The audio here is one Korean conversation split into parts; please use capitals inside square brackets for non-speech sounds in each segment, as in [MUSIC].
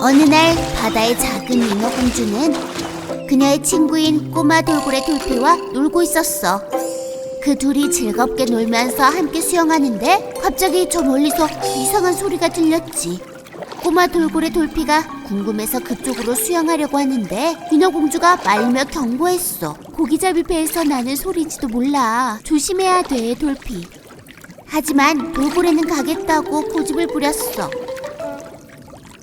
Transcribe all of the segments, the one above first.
어느 날 바다의 작은 인어 공주는 그녀의 친구인 꼬마 돌고래 돌피와 놀고 있었어. 그 둘이 즐겁게 놀면서 함께 수영하는데 갑자기 저 멀리서 이상한 소리가 들렸지. 꼬마 돌고래 돌피가 궁금해서 그쪽으로 수영하려고 하는데 인어공주가 말며 경고했어. 고기잡이 배에서 나는 소리지도 몰라. 조심해야 돼, 돌피. 하지만 돌고래는 가겠다고 고집을 부렸어.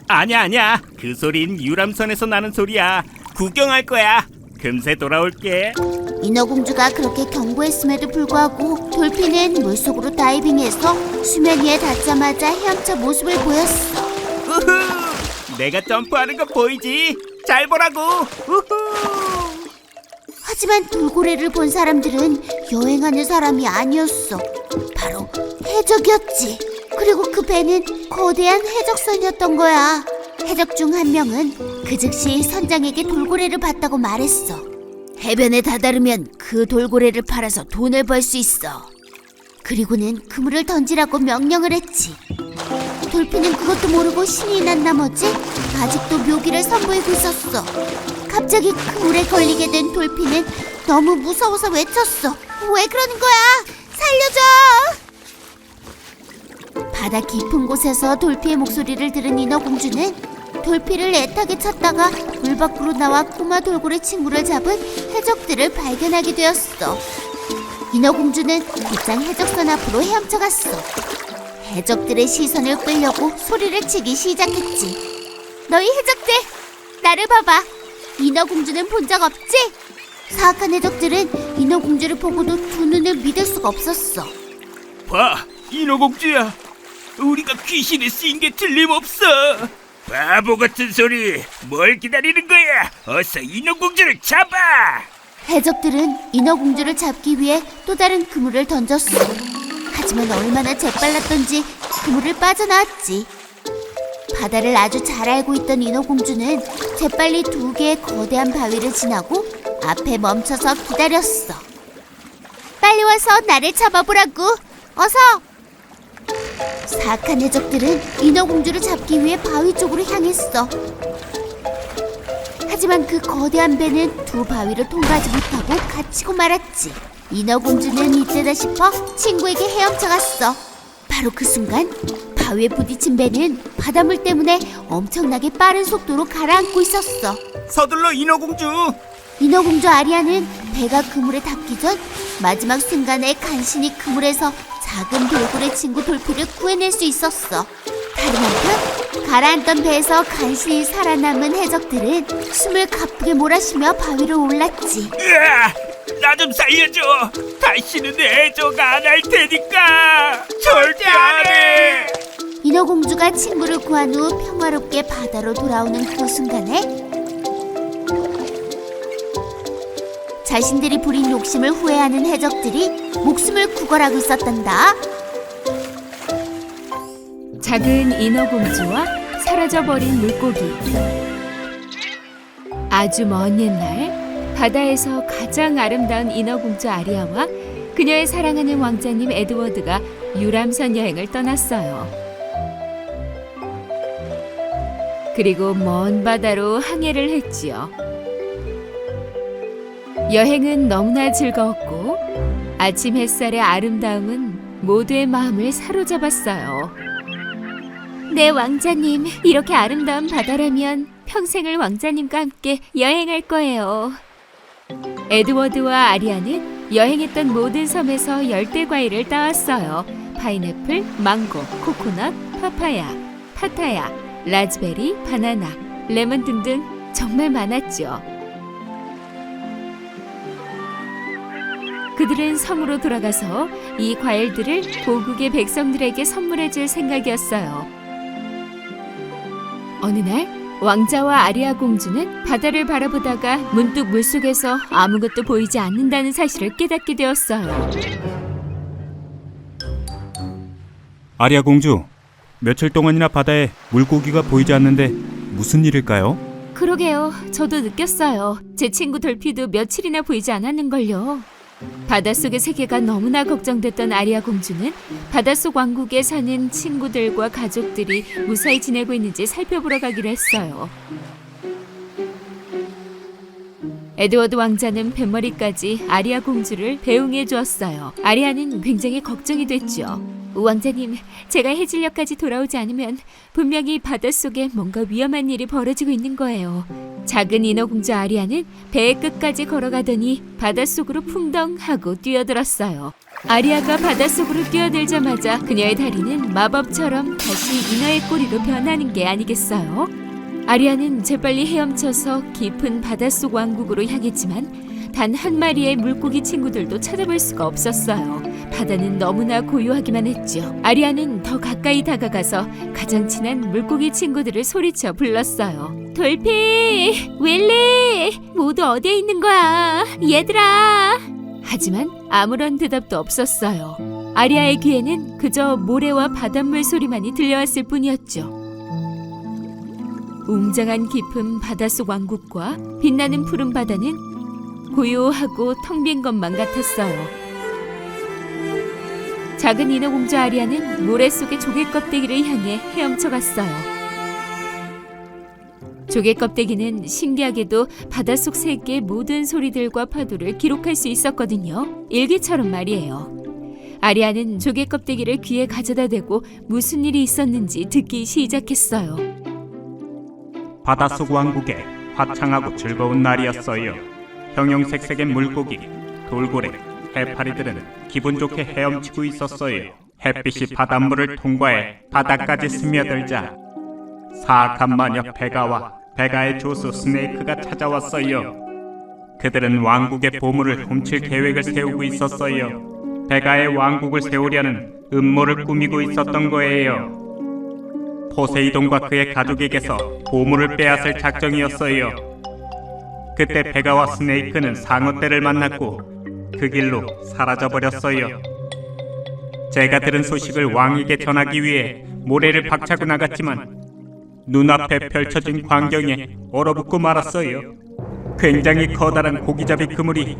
아니야 아니야. 그 소린 유람선에서 나는 소리야. 구경할 거야. 금세 돌아올게. 인어공주가 그렇게 경고했음에도 불구하고 돌피는 물속으로 다이빙해서 수면 위에 닿자마자 헤엄쳐 모습을 보였어. 우후! 내가 점프하는 거 보이지? 잘 보라고. 우후! 하지만 돌고래를 본 사람들은 여행하는 사람이 아니었어. 바로 해적이었지. 그리고 그 배는 거대한 해적선이었던 거야. 해적 중 한 명은 그 즉시 선장에게 돌고래를 봤다고 말했어. 해변에 다다르면 그 돌고래를 팔아서 돈을 벌 수 있어. 그리고는 그물을 던지라고 명령을 했지. 돌피는 그것도 모르고 신이 난 나머지 아직도 묘기를 선보이고 있었어. 갑자기 그물에 걸리게 된 돌피는 너무 무서워서 외쳤어. 왜 그러는 거야? 살려줘! 바다 깊은 곳에서 돌피의 목소리를 들은 인어공주는 돌피를 애타게 찾다가 물 밖으로 나와 꼬마 돌고래 친구를 잡은 해적들을 발견하게 되었어. 인어공주는 곧장 해적선 앞으로 헤엄쳐 갔어. 해적들의 시선을 끌려고 소리를 치기 시작했지. 너희 해적들, 나를 봐봐. 인어공주는 본 적 없지? 사악한 해적들은 인어공주를 보고도 두 눈을 믿을 수가 없었어. 봐 인어공주야 우리가 귀신에 쓰인 게 틀림없어 바보 같은 소리 뭘 기다리는 거야 어서 인어공주를 잡아 해적들은 인어공주를 잡기 위해 또 다른 그물을 던졌어. 하지만 얼마나 재빨랐던지 그물을 빠져나왔지. 바다를 아주 잘 알고 있던 인어공주는 재빨리 두 개의 거대한 바위를 지나고 앞에 멈춰서 기다렸어. 빨리 와서 나를 잡아보라고. 어서. 사악한 해적들은 인어공주를 잡기 위해 바위 쪽으로 향했어. 하지만 그 거대한 배는 두 바위를 통과하지 못하고 갇히고 말았지. 인어공주는 이때다 싶어 친구에게 헤엄쳐 갔어. 바로 그 순간 바위에 부딪힌 배는 바닷물 때문에 엄청나게 빠른 속도로 가라앉고 있었어. 서둘러 인어공주 인어공주 아리아는 배가 그물에 닿기 전 마지막 순간에 간신히 그물에서 작은 돌고래 친구 돌피를 구해낼 수 있었어. 다름 한편 가라앉던 배에서 간신히 살아남은 해적들은 숨을 가쁘게 몰아쉬며 바위로 올랐지. 나 좀 살려줘 다시는 해적 안 할 테니까 절대 안 해 인어공주가 친구를 구한 후 평화롭게 바다로 돌아오는 그 순간에 자신들이 부린 욕심을 후회하는 해적들이 목숨을 구걸하고 있었단다. 작은 인어공주와 사라져버린 물고기 아주 먼 옛날 바다에서 가장 아름다운 인어공주 아리아와 그녀의 사랑하는 왕자님 에드워드가 유람선 여행을 떠났어요. 그리고 먼 바다로 항해를 했지요. 여행은 너무나 즐거웠고 아침 햇살의 아름다움은 모두의 마음을 사로잡았어요. 네, 왕자님. 이렇게 아름다운 바다라면 평생을 왕자님과 함께 여행할 거예요. 에드워드와 아리아는 여행했던 모든 섬에서 열대 과일을 따왔어요. 파인애플, 망고, 코코넛, 파파야, 파타야, 라즈베리, 바나나, 레몬 등등 정말 많았죠. 그들은 섬으로 돌아가서 이 과일들을 고국의 백성들에게 선물해 줄 생각이었어요. 어느 날 왕자와 아리아 공주는 바다를 바라보다가 문득 물속에서 아무것도 보이지 않는다는 사실을 깨닫게 되었어요. 아리아 공주, 며칠 동안이나 바다에 물고기가 보이지 않는데 무슨 일일까요? 그러게요. 저도 느꼈어요. 제 친구 돌피도 며칠이나 보이지 않았는걸요. 바닷속의 세계가 너무나 걱정됐던 아리아 공주는 바닷속 왕국에 사는 친구들과 가족들이 무사히 지내고 있는지 살펴보러 가기로 했어요. 에드워드 왕자는 뱃머리까지 아리아 공주를 배웅해 주었어요. 아리아는 굉장히 걱정이 됐죠. 왕자님, 제가 해질녘까지 돌아오지 않으면 분명히 바닷속에 뭔가 위험한 일이 벌어지고 있는 거예요. 작은 인어공주 아리아는 배의 끝까지 걸어가더니 바닷속으로 풍덩 하고 뛰어들었어요. 아리아가 바닷속으로 뛰어들자마자 그녀의 다리는 마법처럼 다시 인어의 꼬리로 변하는 게 아니겠어요? 아리아는 재빨리 헤엄쳐서 깊은 바닷속 왕국으로 향했지만 단 한 마리의 물고기 친구들도 찾아볼 수가 없었어요. 바다는 너무나 고요하기만 했죠. 아리아는 더 가까이 다가가서 가장 친한 물고기 친구들을 소리쳐 불렀어요. 돌피, 윌리, 모두 어디에 있는 거야? 얘들아. 하지만 아무런 대답도 없었어요. 아리아의 귀에는 그저 모래와 바닷물 소리만이 들려왔을 뿐이었죠. 웅장한 깊은 바닷속 왕국과 빛나는 푸른 바다는 고요하고 텅 빈 것만 같았어요. 작은 인어공주 아리아는 모래 속의 조개 껍데기를 향해 헤엄쳐 갔어요. 조개 껍데기는 신기하게도 바닷속 세계의 모든 소리들과 파도를 기록할 수 있었거든요. 일기처럼 말이에요. 아리아는 조개 껍데기를 귀에 가져다 대고 무슨 일이 있었는지 듣기 시작했어요. 바닷속 왕국에 화창하고 즐거운 날이었어요. 형형색색의 물고기, 돌고래, 해파리들은 기분 좋게 헤엄치고 있었어요. 햇빛이 바닷물을 통과해 바다까지 스며들자 사악한 마녀 베가와 베가의 조수 스네이크가 찾아왔어요. 그들은 왕국의 보물을 훔칠 계획을 세우고 있었어요. 베가의 왕국을 세우려는 음모를 꾸미고 있었던 거예요. 포세이돈과 그의 가족에게서 보물을 빼앗을 작정이었어요. 그때 베가와 스네이크는 상어떼를 만났고 그 길로 사라져 버렸어요. 제가 들은 소식을 왕에게 전하기 위해 모래를 박차고 나갔지만 눈앞에 펼쳐진 광경에 얼어붙고 말았어요. 굉장히 커다란 고기잡이 그물이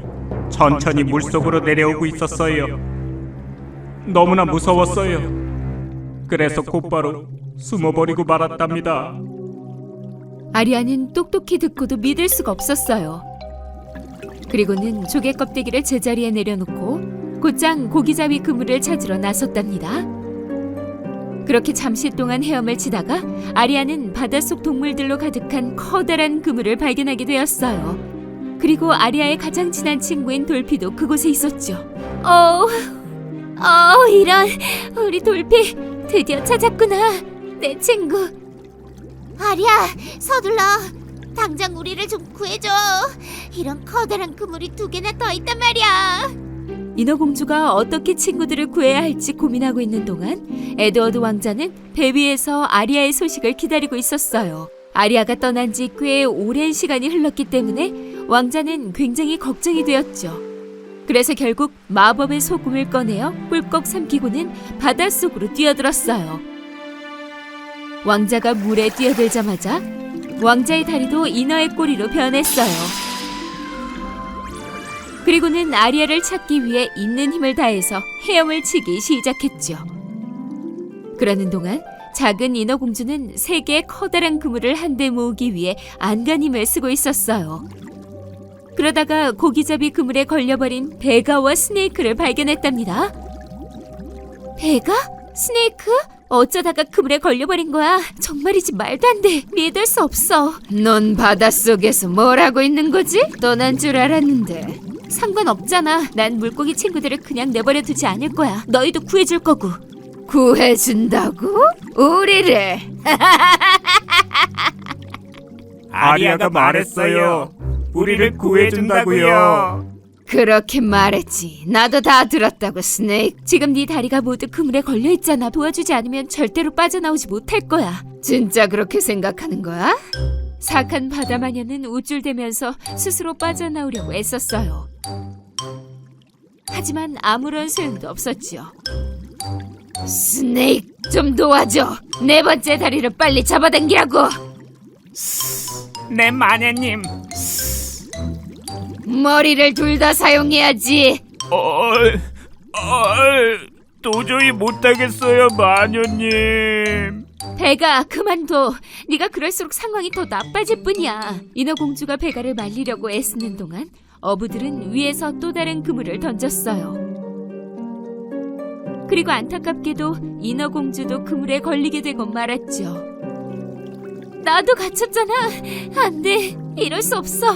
천천히 물속으로 내려오고 있었어요. 너무나 무서웠어요. 그래서 곧바로 숨어버리고 말았답니다. 아리아는 똑똑히 듣고도 믿을 수가 없었어요. 그리고는 조개 껍데기를 제자리에 내려놓고 곧장 고기잡이 그물을 찾으러 나섰답니다. 그렇게 잠시 동안 헤엄을 치다가 아리아는 바닷속 동물들로 가득한 커다란 그물을 발견하게 되었어요. 그리고 아리아의 가장 친한 친구인 돌피도 그곳에 있었죠. 어, 어, 이런 우리 돌피 드디어 찾았구나, 내 친구. 아리야, 서둘러. 당장 우리를 좀 구해줘. 이런 커다란 그물이 두 개나 더 있단 말이야. 인어공주가 어떻게 친구들을 구해야 할지 고민하고 있는 동안 에드워드 왕자는 배 위에서 아리아의 소식을 기다리고 있었어요. 아리아가 떠난 지 꽤 오랜 시간이 흘렀기 때문에 왕자는 굉장히 걱정이 되었죠. 그래서 결국 마법의 소금을 꺼내어 꿀꺽 삼키고는 바닷속으로 뛰어들었어요. 왕자가 물에 뛰어들자마자 왕자의 다리도 인어의 꼬리로 변했어요. 그리고는 아리아를 찾기 위해 있는 힘을 다해서 헤엄을 치기 시작했죠. 그러는 동안 작은 인어 공주는 세 개의 커다란 그물을 한데 모으기 위해 안간힘을 쓰고 있었어요. 그러다가 고기잡이 그물에 걸려버린 베가와 스네이크를 발견했답니다. 베가? 스네이크? 어쩌다가 그 물에 걸려버린 거야? 정말이지 말도 안 돼. 믿을 수 없어. 넌 바닷속에서 뭘 하고 있는 거지? 떠난 줄 알았는데. 상관없잖아. 난 물고기 친구들을 그냥 내버려 두지 않을 거야. 너희도 구해줄 거고. 구해준다고? 우리를? 아리아가 말했어요. 우리를 구해준다고요. 그렇게 말했지. 나도 다 들었다고 스네이크. 지금 네 다리가 모두 그물에 걸려 있잖아. 도와주지 않으면 절대로 빠져나오지 못할 거야. 진짜 그렇게 생각하는 거야? 사악한 바다 마녀는 우쭐대면서 스스로 빠져나오려고 애썼어요. 하지만 아무런 소용도 없었지요. 스네이크 좀 도와줘. 네 번째 다리를 빨리 잡아당기라고. 네 마녀님. 머리를 둘 다 사용해야지. 어, 어, 도저히 못하겠어요, 마녀님. 배가 그만둬. 네가 그럴수록 상황이 더 나빠질 뿐이야. 인어공주가 배가를 말리려고 애쓰는 동안 어부들은 위에서 또 다른 그물을 던졌어요. 그리고 안타깝게도 인어공주도 그물에 걸리게 되고 말았죠. 나도 갇혔잖아. 안 돼. 이럴 수 없어.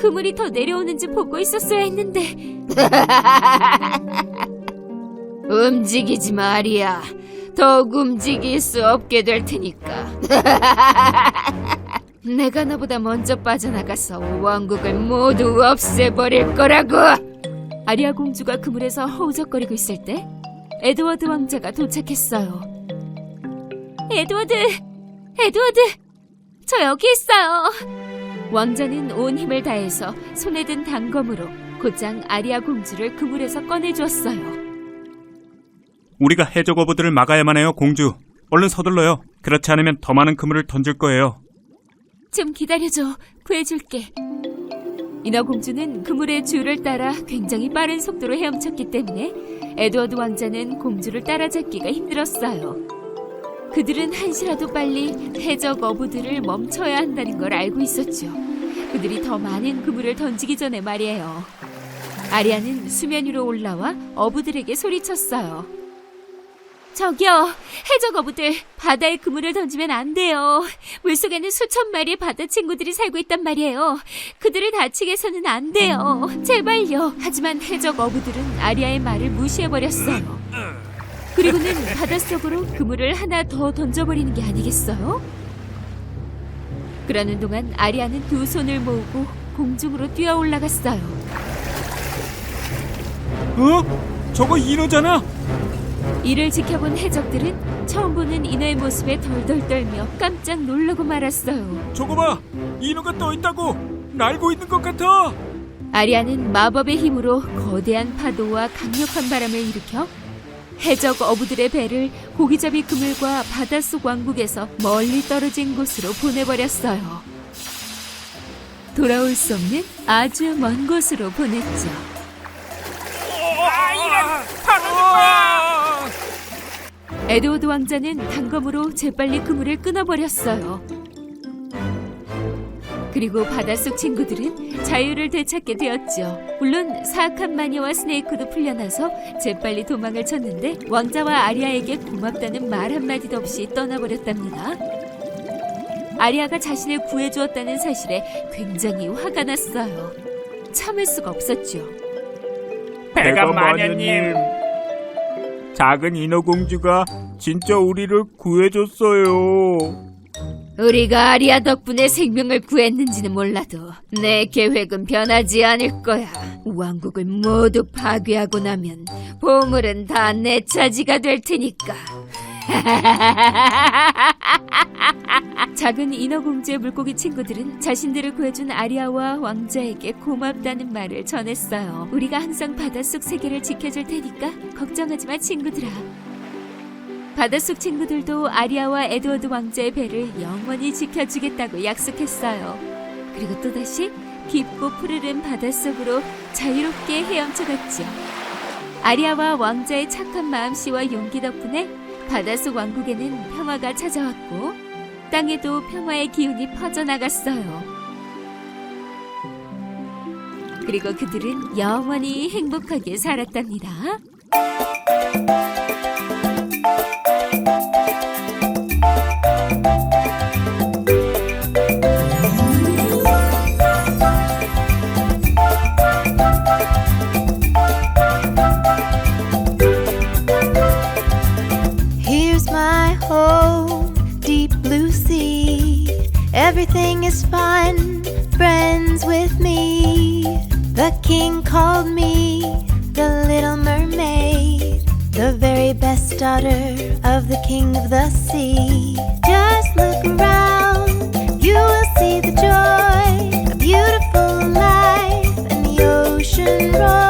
그물이 더 내려오는지 보고 있었어야 했는데. [LAUGHS] 움직이지 말이야. 더욱 움직일 수 없게 될 테니까. [LAUGHS] 내가 너보다 먼저 빠져나가서 왕국을 모두 없애버릴 거라고. 아리아 공주가 그물에서 허우적거리고 있을 때 에드워드 왕자가 도착했어요. 에드워드, 에드워드, 저 여기 있어요. 왕자는 온 힘을 다해서 손에 든 단검으로 곧장 아리아 공주를 그물에서 꺼내주었어요. 우리가 해적 어부들을 막아야만 해요, 공주. 얼른 서둘러요. 그렇지 않으면 더 많은 그물을 던질 거예요. 좀 기다려줘. 구해줄게. 인어공주는 그물의 줄을 따라 굉장히 빠른 속도로 헤엄쳤기 때문에 에드워드 왕자는 공주를 따라잡기가 힘들었어요. 그들은 한시라도 빨리 해적 어부들을 멈춰야 한다는 걸 알고 있었죠. 그들이 더 많은 그물을 던지기 전에 말이에요. 아리아는 수면 위로 올라와 어부들에게 소리쳤어요. 저기요, 해적 어부들, 바다에 그물을 던지면 안 돼요. 물속에는 수천 마리의 바다 친구들이 살고 있단 말이에요. 그들을 다치게 해서는 안 돼요. 제발요. 하지만 해적 어부들은 아리아의 말을 무시해버렸어요. 그리고는 바닷속으로 그물을 하나 더 던져버리는 게 아니겠어요? 그러는 동안 아리아는 두 손을 모으고 공중으로 뛰어 올라갔어요. 어? 저거 인어잖아. 이를 지켜본 해적들은 처음 보는 인어의 모습에 덜덜 떨며 깜짝 놀라고 말았어요. 저거 봐. 인어가 떠 있다고. 날고 있는 것 같아. 아리아는 마법의 힘으로 거대한 파도와 강력한 바람을 일으켜 해적 어부들의 배를 고기잡이 그물과 바닷속 왕국에서 멀리 떨어진 곳으로 보내버렸어요. 돌아올 수 없는 아주 먼 곳으로 보냈죠. 에드워드 왕자는 단검으로 재빨리 그물을 끊어버렸어요. 그리고 바닷속 친구들은 자유를 되찾게 되었죠. 물론 사악한 마녀와 스네이크도 풀려나서 재빨리 도망을 쳤는데 왕자와 아리아에게 고맙다는 말 한마디도 없이 떠나버렸답니다. 아리아가 자신을 구해주었다는 사실에 굉장히 화가 났어요. 참을 수가 없었죠. 배가 마녀님. 작은 인어공주가 진짜 우리를 구해줬어요. 우리가 아리아 덕분에 생명을 구했는지는 몰라도 내 계획은 변하지 않을 거야. 왕국을 모두 파괴하고 나면 보물은 다 내 차지가 될 테니까. [LAUGHS] 작은 인어공주의 물고기 친구들은 자신들을 구해준 아리아와 왕자에게 고맙다는 말을 전했어요. 우리가 항상 바닷속 세계를 지켜줄 테니까 걱정하지 마 친구들아. 바닷속 친구들도 아리아와 에드워드 왕자의 배를 영원히 지켜주겠다고 약속했어요. 그리고 또다시 깊고 푸르른 바닷속으로 자유롭게 헤엄쳐갔죠. 아리아와 왕자의 착한 마음씨와 용기 덕분에 바닷속 왕국에는 평화가 찾아왔고 땅에도 평화의 기운이 퍼져나갔어요. 그리고 그들은 영원히 행복하게 살았답니다. Everything is fun, friends with me. The king called me the little mermaid, the very best daughter of the king of the sea. Just look around, you will see the joy, a beautiful life, and the ocean roar.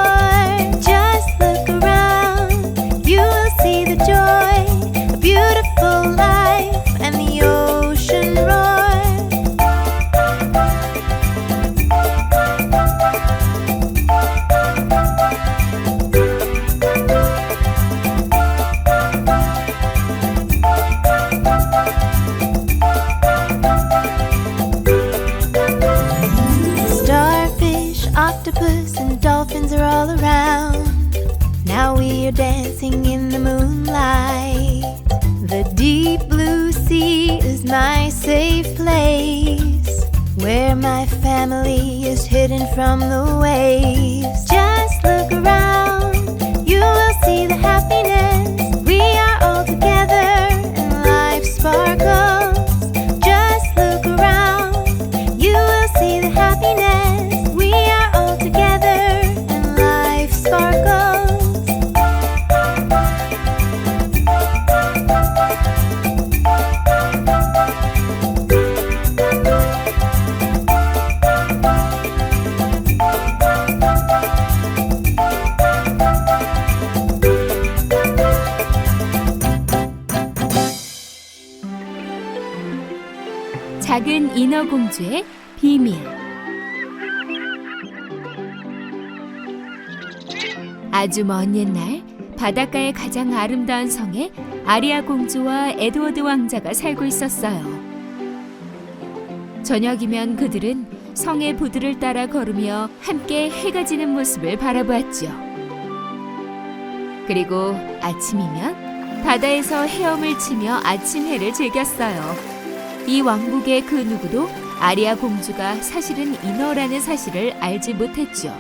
dolphins are all around. Now we are dancing in the moonlight. The deep blue sea is my safe place, where my family is hidden from the waves. Just look around, you will see the happiness. 작은 인어공주의 비밀 아주 먼 옛날 바닷가의 가장 아름다운 성에 아리아 공주와 에드워드 왕자가 살고 있었어요. 저녁이면 그들은 성의 부두를 따라 걸으며 함께 해가 지는 모습을 바라보았죠. 그리고 아침이면 바다에서 헤엄을 치며 아침 해를 즐겼어요. 이 왕국의 그 누구도 아리아 공주가 사실은 인어라는 사실을 알지 못했죠.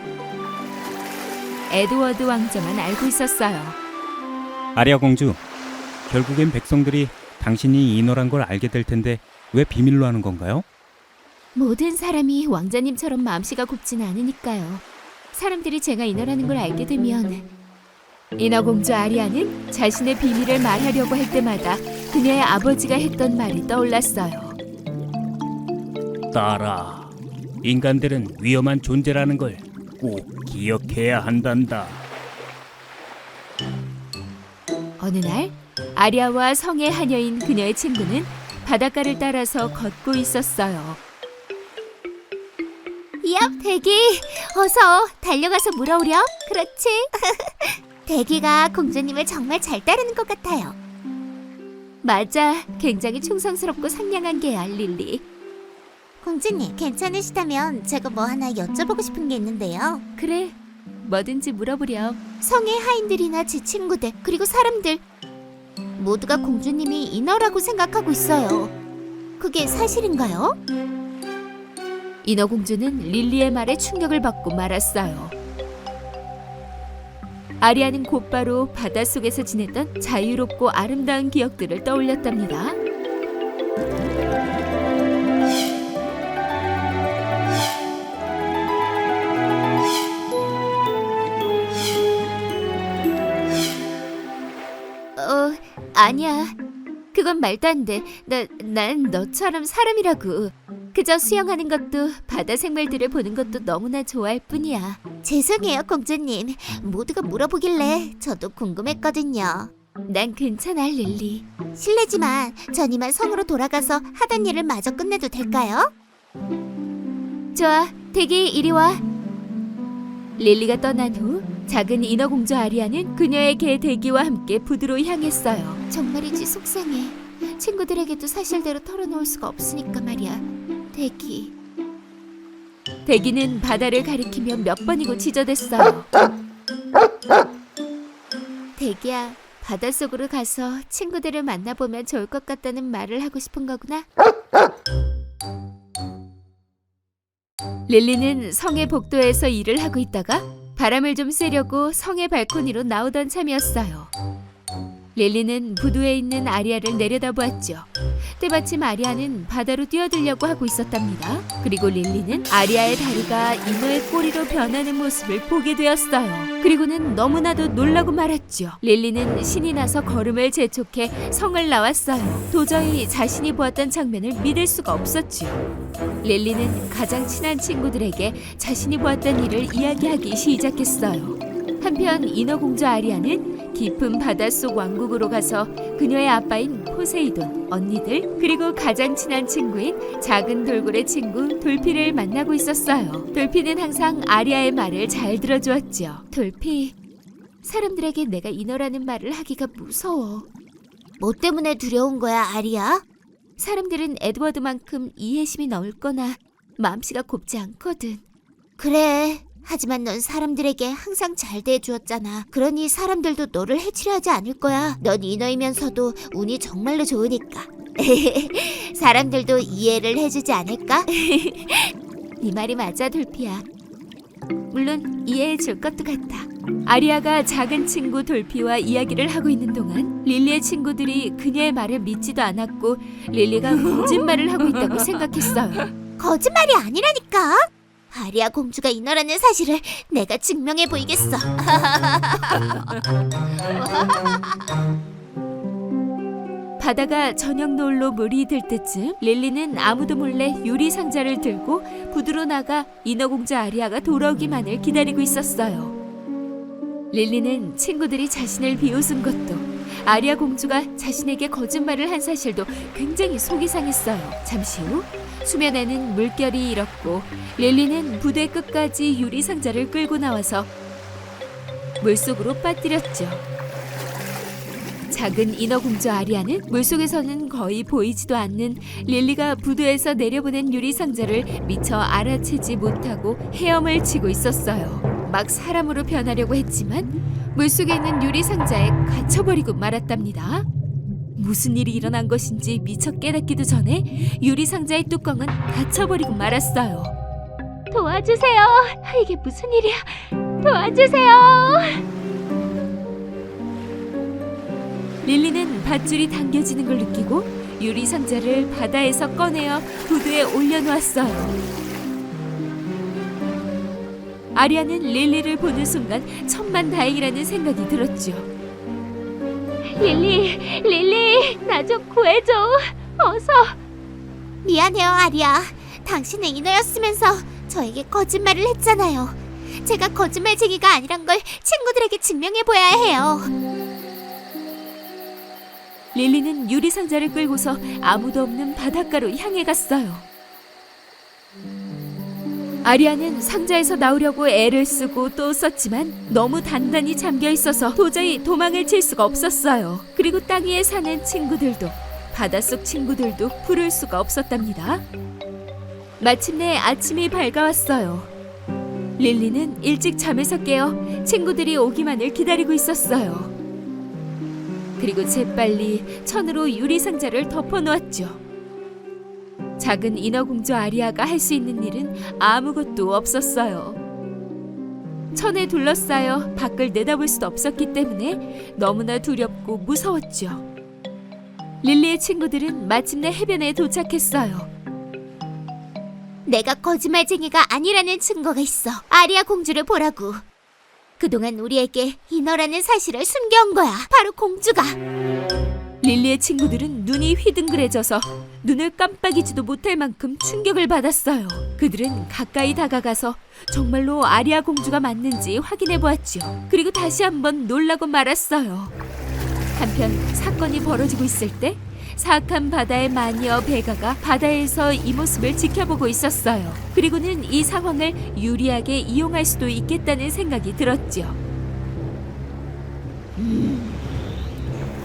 에드워드 왕자만 알고 있었어요. 아리아 공주, 결국엔 백성들이 당신이 인어란 걸 알게 될 텐데 왜 비밀로 하는 건가요? 모든 사람이 왕자님처럼 마음씨가 곱진 않으니까요. 사람들이 제가 인어라는 걸 알게 되면 인어 공주 아리아는 자신의 비밀을 말하려고 할 때마다 그녀의 아버지가 했던 말이 떠올랐어요. 딸아, 인간들은 위험한 존재라는 걸 꼭 기억해야 한단다. 어느 날 아리아와 성의 하녀인 그녀의 친구는 바닷가를 따라서 걷고 있었어요. 얍, 대기. 어서 달려가서 물어오렴. 그렇지. [LAUGHS] 대기가 공주님을 정말 잘 따르는 것 같아요. 맞아, 굉장히 충성스럽고 상냥한 개야, 릴리. 공주님, 괜찮으시다면 제가 뭐 하나 여쭤보고 싶은 게 있는데요. 그래, 뭐든지 물어보렴. 성의 하인들이나 제 친구들 그리고 사람들 모두가 공주님이 인어라고 생각하고 있어요. 그게 사실인가요? 인어공주는 릴리의 말에 충격을 받고 말았어요. 아리아는 곧바로 바닷속에서 지냈던 자유롭고 아름다운 기억들을 떠올렸답니다. 어, 아니야. 그건 말도 안 돼. 나, 난 너처럼 사람이라고. 그저 수영하는 것도 바다 생물들을 보는 것도 너무나 좋아할 뿐이야. 죄송해요, 공주님. 모두가 물어보길래 저도 궁금했거든요. 난 괜찮아, 릴리. 실례지만 전 이만 성으로 돌아가서 하던 일을 마저 끝내도 될까요? 좋아, 대기 이리 와. 릴리가 떠난 후 작은 인어공주 아리아는 그녀의 개 대기와 함께 부두로 향했어요. 정말이지 속상해. 친구들에게도 사실대로 털어놓을 수가 없으니까 말이야. 대기. 대기는 바다를 가리키며 몇 번이고 지저댔어요. 대기야, 바닷속으로 가서 친구들을 만나보면 좋을 것 같다는 말을 하고 싶은 거구나. 릴리는 성의 복도에서 일을 하고 있다가 바람을 좀 쐬려고 성의 발코니로 나오던 참이었어요. 릴리는 부두에 있는 아리아를 내려다보았죠. 때마침 아리아는 바다로 뛰어들려고 하고 있었답니다. 그리고 릴리는 아리아의 다리가 인어의 꼬리로 변하는 모습을 보게 되었어요. 그리고는 너무나도 놀라고 말았죠. 릴리는 신이 나서 걸음을 재촉해 성을 나왔어요. 도저히 자신이 보았던 장면을 믿을 수가 없었죠. 릴리는 가장 친한 친구들에게 자신이 보았던 일을 이야기하기 시작했어요. 한편 인어공주 아리아는 깊은 바닷속 왕국으로 가서 그녀의 아빠인 포세이돈, 언니들, 그리고 가장 친한 친구인 작은 돌고래 친구 돌피를 만나고 있었어요. 돌피는 항상 아리아의 말을 잘 들어주었죠. 돌피, 사람들에게 내가 인어라는 말을 하기가 무서워. 뭐 때문에 두려운 거야, 아리야? 사람들은 에드워드만큼 이해심이 넓거나 마음씨가 곱지 않거든. 그래, 하지만 넌 사람들에게 항상 잘 대해주었잖아. 그러니 사람들도 너를 해치려 하지 않을 거야. 넌 인어이면서도 운이 정말로 좋으니까. [LAUGHS] 사람들도 이해를 해주지 않을까? [LAUGHS] 네 말이 맞아, 돌피야. 물론 이해해 줄 것도 같아. 아리아가 작은 친구 돌피와 이야기를 하고 있는 동안 릴리의 친구들이 그녀의 말을 믿지도 않았고 릴리가 거짓말을 하고 있다고 생각했어요. [LAUGHS] 거짓말이 아니라니까. 아리아 공주가 인어라는 사실을 내가 증명해 보이겠어. [LAUGHS] 바다가 저녁 노을로 물이 들 때쯤 릴리는 아무도 몰래 유리 상자를 들고 부두로 나가 인어공주 아리아가 돌아오기만을 기다리고 있었어요. 릴리는 친구들이 자신을 비웃은 것도 아리아 공주가 자신에게 거짓말을 한 사실도 굉장히 속이 상했어요. 잠시 후 수면에는 물결이 일었고 릴리는 부대 끝까지 유리 상자를 끌고 나와서 물속으로 빠뜨렸죠. 작은 인어공주 아리아는 물속에서는 거의 보이지도 않는 릴리가 부두에서 내려보낸 유리 상자를 미처 알아채지 못하고 헤엄을 치고 있었어요. 막 사람으로 변하려고 했지만 물속에 있는 유리 상자에 갇혀버리고 말았답니다. 무슨 일이 일어난 것인지 미처 깨닫기도 전에 유리 상자의 뚜껑은 닫혀버리고 말았어요. 도와주세요. 이게 무슨 일이야? 도와주세요. 릴리는 밧줄이 당겨지는 걸 느끼고 유리 상자를 바다에서 꺼내어 부두에 올려놓았어요. 아리아는 릴리를 보는 순간 천만 다행이라는 생각이 들었죠. 릴리, 릴리, 나 좀 구해줘. 어서. 미안해요, 아리아. 당신은 인어였으면서 저에게 거짓말을 했잖아요. 제가 거짓말쟁이가 아니란 걸 친구들에게 증명해 보여야 해요. 릴리는 유리 상자를 끌고서 아무도 없는 바닷가로 향해 갔어요. 아리아는 상자에서 나오려고 애를 쓰고 또 썼지만 너무 단단히 잠겨 있어서 도저히 도망을 칠 수가 없었어요. 그리고 땅 위에 사는 친구들도 바닷속 친구들도 부를 수가 없었답니다. 마침내 아침이 밝아왔어요. 릴리는 일찍 잠에서 깨어 친구들이 오기만을 기다리고 있었어요. 그리고 재빨리 천으로 유리 상자를 덮어 놓았죠. 작은 인어공주 아리아가 할 수 있는 일은 아무것도 없었어요. 천에 둘러싸여 밖을 내다볼 수도 없었기 때문에 너무나 두렵고 무서웠죠. 릴리의 친구들은 마침내 해변에 도착했어요. 내가 거짓말쟁이가 아니라는 증거가 있어. 아리아 공주를 보라고. 그동안 우리에게 인어라는 사실을 숨겨온 거야. 바로 공주가. 릴리의 친구들은 눈이 휘둥그레져서 눈을 깜빡이지도 못할 만큼 충격을 받았어요. 그들은 가까이 다가가서 정말로 아리아 공주가 맞는지 확인해 보았죠. 그리고 다시 한번 놀라고 말았어요. 한편 사건이 벌어지고 있을 때 사악한 바다의 마녀 베가가 바다에서 이 모습을 지켜보고 있었어요. 그리고는 이 상황을 유리하게 이용할 수도 있겠다는 생각이 들었죠.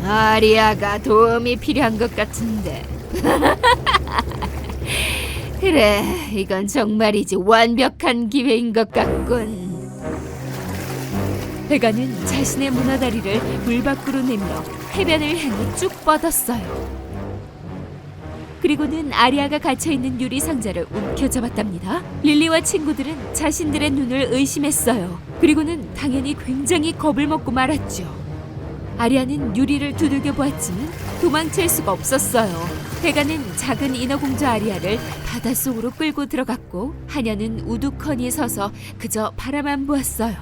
아리아가 도움이 필요한 것 같은데. [LAUGHS] 그래, 이건 정말이지 완벽한 기회인 것 같군. 베가는 자신의 문어다리를 물 밖으로 내밀어 해변을 향해 쭉 뻗었어요. 그리고는 아리아가 갇혀 있는 유리 상자를 움켜잡았답니다. 릴리와 친구들은 자신들의 눈을 의심했어요. 그리고는 당연히 굉장히 겁을 먹고 말았죠. 아리아는 유리를 두들겨 보았지만 도망칠 수가 없었어요. 베가는 작은 인어공주 아리아를 바닷속으로 끌고 들어갔고 하녀는 우두커니 서서 그저 바라만 보았어요.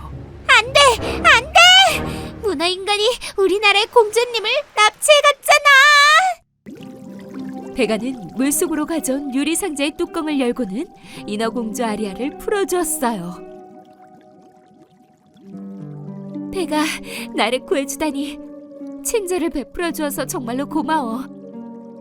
문어 인간이 우리나라의 공주님을 납치해갔잖아. 베가는 물속으로 가져온 유리 상자의 뚜껑을 열고는 인어공주 아리아를 풀어주었어요. 베가, 나를 구해주다니 친절을 베풀어 주어서 정말로 고마워.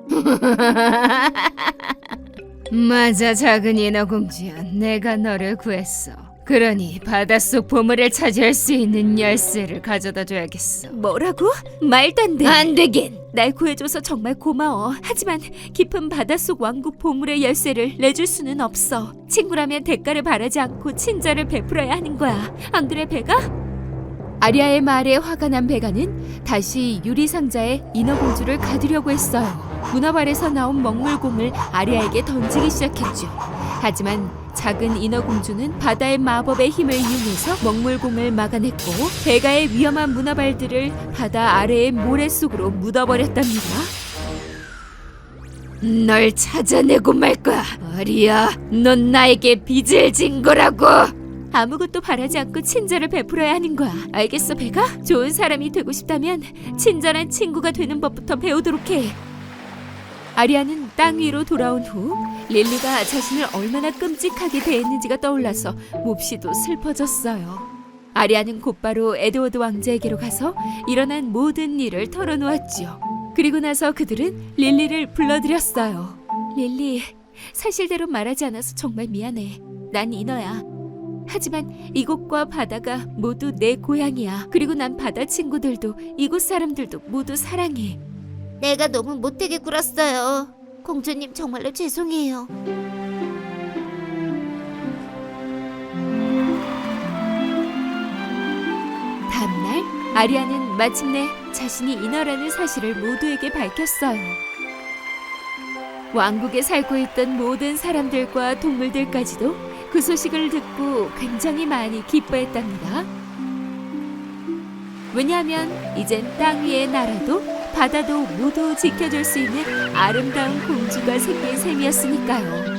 [LAUGHS] 맞아, 작은 인어공주야. 내가 너를 구했어. 그러니 바닷속 보물을 차지할 수 있는 열쇠를 가져다 줘야겠어. 뭐라고? 말도 안 돼. 안 되긴. 날 구해줘서 정말 고마워. 하지만 깊은 바닷속 왕국 보물의 열쇠를 내줄 수는 없어. 친구라면 대가를 바라지 않고 친절을 베풀어야 하는 거야. 안 그래, 베가? 아리아의 말에 화가 난 베가는 다시 유리 상자에 인어공주를 가두려고 했어요. 아래서 나온 먹물곰을 아리아에게 던지기 시작했죠. 하지만 작은 인어공주는 바다의 마법의 힘을 이용해서 먹물곰을 막아냈고 베가의 위험한 문화발들을 바다 아래의 모래 속으로 묻어버렸답니다. 널 찾아내고 말 거야, 아리야. 넌 나에게 빚을 진 거라고. 아무것도 바라지 않고 친절을 베풀어야 하는 거야. 알겠어, 베가? 좋은 사람이 되고 싶다면 친절한 친구가 되는 법부터 배우도록 해. 아리아는 땅 위로 돌아온 후 릴리가 자신을 얼마나 끔찍하게 대했는지가 떠올라서 몹시도 슬퍼졌어요. 아리아는 곧바로 에드워드 왕자에게로 가서 일어난 모든 일을 털어놓았죠. 그리고 나서 그들은 릴리를 불러들였어요. 릴리, 사실대로 말하지 않아서 정말 미안해. 난 인어야. 하지만 이곳과 바다가 모두 내 고향이야. 그리고 난 바다 친구들도 이곳 사람들도 모두 사랑해. 내가 너무 못되게 굴었어요. 공주님 정말로 죄송해요. 다음날 아리아는 마침내 자신이 인어라는 사실을 모두에게 밝혔어요. 왕국에 살고 있던 모든 사람들과 동물들까지도 그 소식을 듣고 굉장히 많이 기뻐했답니다. 왜냐하면 이젠 땅 위의 나라도 바다도 모두 지켜줄 수 있는 아름다운 공주가 생긴 셈이었으니까요.